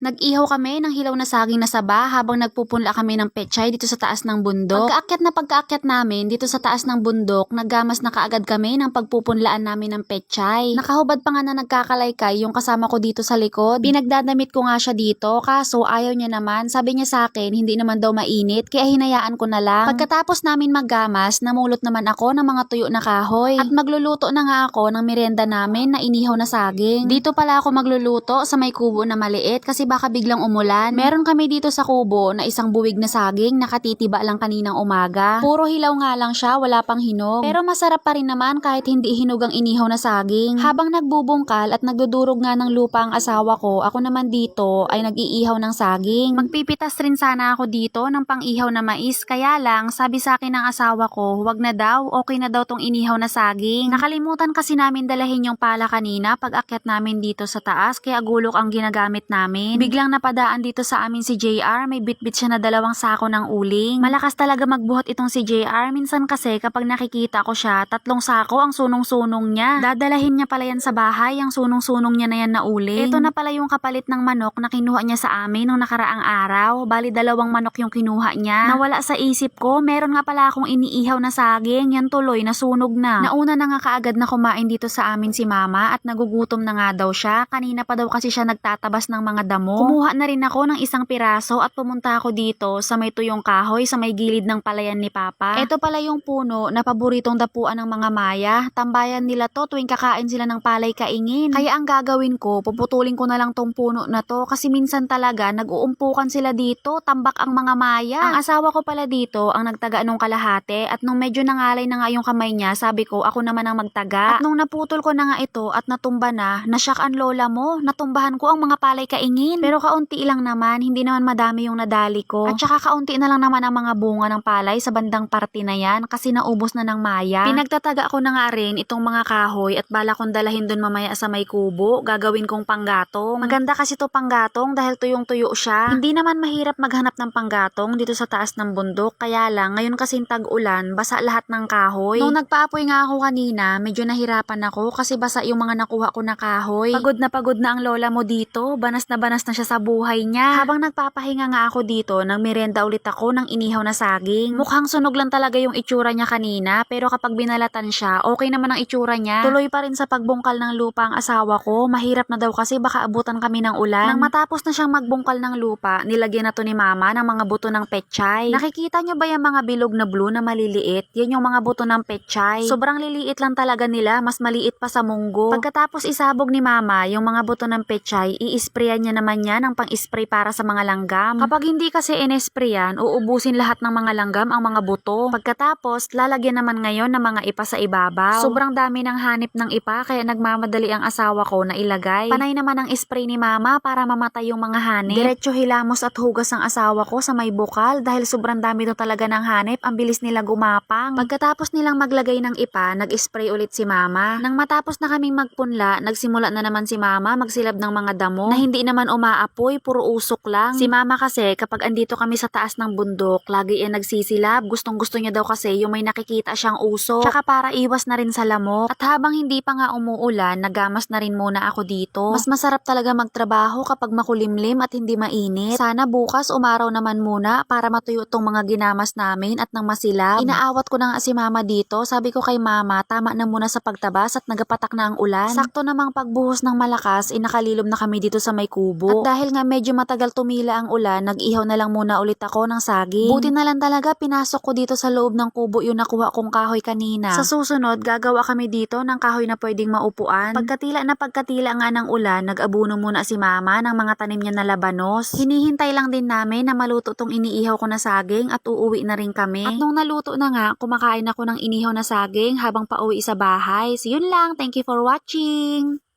Nag-ihaw kami ng hilaw na saging na saba habang nagpupunla kami ng pechay dito sa taas ng bundok. Pagkaakyat na pagkaakyat namin dito sa taas ng bundok, naggamas na kaagad kami ng pagpupunlaan namin ng pechay. Nakahubad pa nga na nagkakalaykay yung kasama ko dito sa likod. Pinagdadamit ko nga siya dito kaso ayaw niya naman. Sabi niya sa akin hindi naman daw mainit kaya hinayaan ko na lang. Pagkatapos namin maggamas, namulot naman ako ng mga tuyo na kahoy. At magluluto na nga ako ng merienda namin na inihaw na saging. Dito pala ako magluluto sa may kubo na maliit kasi baka biglang umulan. Meron kami dito sa kubo na isang buwig na saging nakatitiba lang kaninang umaga. Puro hilaw nga lang siya, wala pang hinog. Pero masarap pa rin naman kahit hindi hinog ang inihaw na saging. Habang nagbubungkal at nagdudurog nga ng lupa ang asawa ko, ako naman dito ay nag-iihaw ng saging. Magpipitas rin sana ako dito ng pang-ihaw na mais, kaya lang sabi sa akin ng asawa ko, wag na daw, okay na daw tong inihaw na saging. Nakalimutan kasi namin dalahin yung pala kanina pag akyat namin dito sa taas, kaya gulok ang ginagamit namin. Biglang napadaan dito sa amin si JR, may bitbit siya na dalawang sako ng uling. Malakas talaga magbuhat itong si JR, minsan kasi kapag nakikita ko siya, tatlong sako ang sunong-sunong niya. Dadalahin niya pala yan sa bahay, ang sunong-sunong niya na yan na uling. Ito na pala yung kapalit ng manok na kinuha niya sa amin nung nakaraang araw. Bali dalawang manok yung kinuha niya. Nawala sa isip ko, meron nga pala akong iniihaw na saging, yan tuloy, nasunog na. Nauna na nga kaagad na kumain dito sa amin si mama at nagugutom na nga daw siya. Kanina pa daw kasi siya nagtatabas ng mga damo. Kumuha na rin ako ng isang piraso at pumunta ako dito sa may tuyong kahoy sa may gilid ng palayan ni Papa. Ito pala yung puno na paboritong dapuan ng mga Maya. Tambayan nila to tuwing kakain sila ng palay kaingin. Kaya ang gagawin ko, puputulin ko na lang tong puno na to kasi minsan talaga nag-uumpukan sila dito, tambak ang mga Maya. Ang asawa ko pala dito ang nagtaga nung kalahate at nung medyo nangalay na nga yung kamay niya, sabi ko ako naman ang magtaga. At nung naputol ko na nga ito at natumba na, nasyak ang lola mo, natumbahan ko ang mga palay kaingin. Pero kaunti lang naman, hindi naman madami yung nadali ko. At saka kaunti na lang naman ang mga bunga ng palay sa bandang parte na yan kasi naubos na ng maya. Pinagtataga ko na nga rin itong mga kahoy at bala kong dalahin dun mamaya sa may kubo, gagawin kong panggatong. Maganda kasi to panggatong dahil tuyong-tuyo siya. Hindi naman mahirap maghanap ng panggatong dito sa taas ng bundok, kaya lang ngayon kasing tag-ulan, basa lahat ng kahoy. Nung nagpaapoy nga ako kanina, medyo nahirapan ako kasi basa yung mga nakuha ko na kahoy. Pagod na pagod na ang lola mo dito, banas na banas na siya sa buhay niya. Habang nagpapahinga nga ako dito, nang merenda ulit ako ng inihaw na saging. Mukhang sunog lang talaga yung itsura niya kanina, pero kapag binalatan siya, okay naman ang itsura niya. Tuloy pa rin sa pagbungkal ng lupa ang asawa ko, mahirap na daw kasi baka abutan kami ng ulan. Nang matapos na siyang magbungkal ng lupa, nilagyan na to ni mama ng mga buto ng pechay. Nakikita niyo ba yung mga bilog na blue na maliliit? Yan yung mga buto ng pechay. Sobrang liliit lang talaga nila, mas maliit pa sa munggo. Pagkatapos isabog ni mama yung mga buto ng pechay, i-sprayan niya naman niya ng pang-spray para sa mga langgam. Kapag hindi kasi inesprayan, uubusin lahat ng mga langgam ang mga buto. Pagkatapos, lalagyan naman ngayon ng mga ipa sa ibabaw. Sobrang dami ng hanip ng ipa kaya nagmamadali ang asawa ko na ilagay. Panay naman ang spray ni mama para mamatay yung mga hanip. Diretso hilamos at hugas ang asawa ko sa may bukal dahil sobrang dami daw talaga ng hanip, ang bilis nila gumapang. Pagkatapos nilang maglagay ng ipa, nag-spray ulit si mama. Nang matapos na kaming magpunla, nagsimula na naman si mama magsilab ng mga damo na hindi naman umaapoy, puro usok lang. Si mama kasi kapag andito kami sa taas ng bundok, lagi yan nagsisilab. Gustong gusto niya daw kasi yung may nakikita siyang usok. Tsaka para iwas na rin sa lamok. At habang hindi pa nga umuulan, nagamas na rin muna ako dito. Mas masarap talaga magtrabaho kapag makulimlim at hindi mainit. Sana bukas umaraw naman muna para matuyo tong mga ginamas namin at nang masilab. Inaawat ko na nga si mama dito. Sabi ko kay mama, tama na muna sa pagtabas at nagapatak na ang ulan. Sakto namang pagbuhos ng malakas, inakalilom na kami dito sa may kubo. At dahil nga medyo matagal tumila ang ulan, nag-ihaw na lang muna ulit ako ng saging. Buti na lang talaga pinasok ko dito sa loob ng kubo yung nakuha kong kahoy kanina. Sa susunod, gagawa kami dito ng kahoy na pwedeng maupuan. Pagkatila na pagkatila nga ng ulan, nag-abuno muna si mama ng mga tanim niya na labanos. Hinihintay lang din namin na maluto tong iniihaw ko na saging at uuwi na rin kami. At nung naluto na nga, kumakain ako ng inihaw na saging habang pauwi sa bahay. So yun lang, thank you for watching!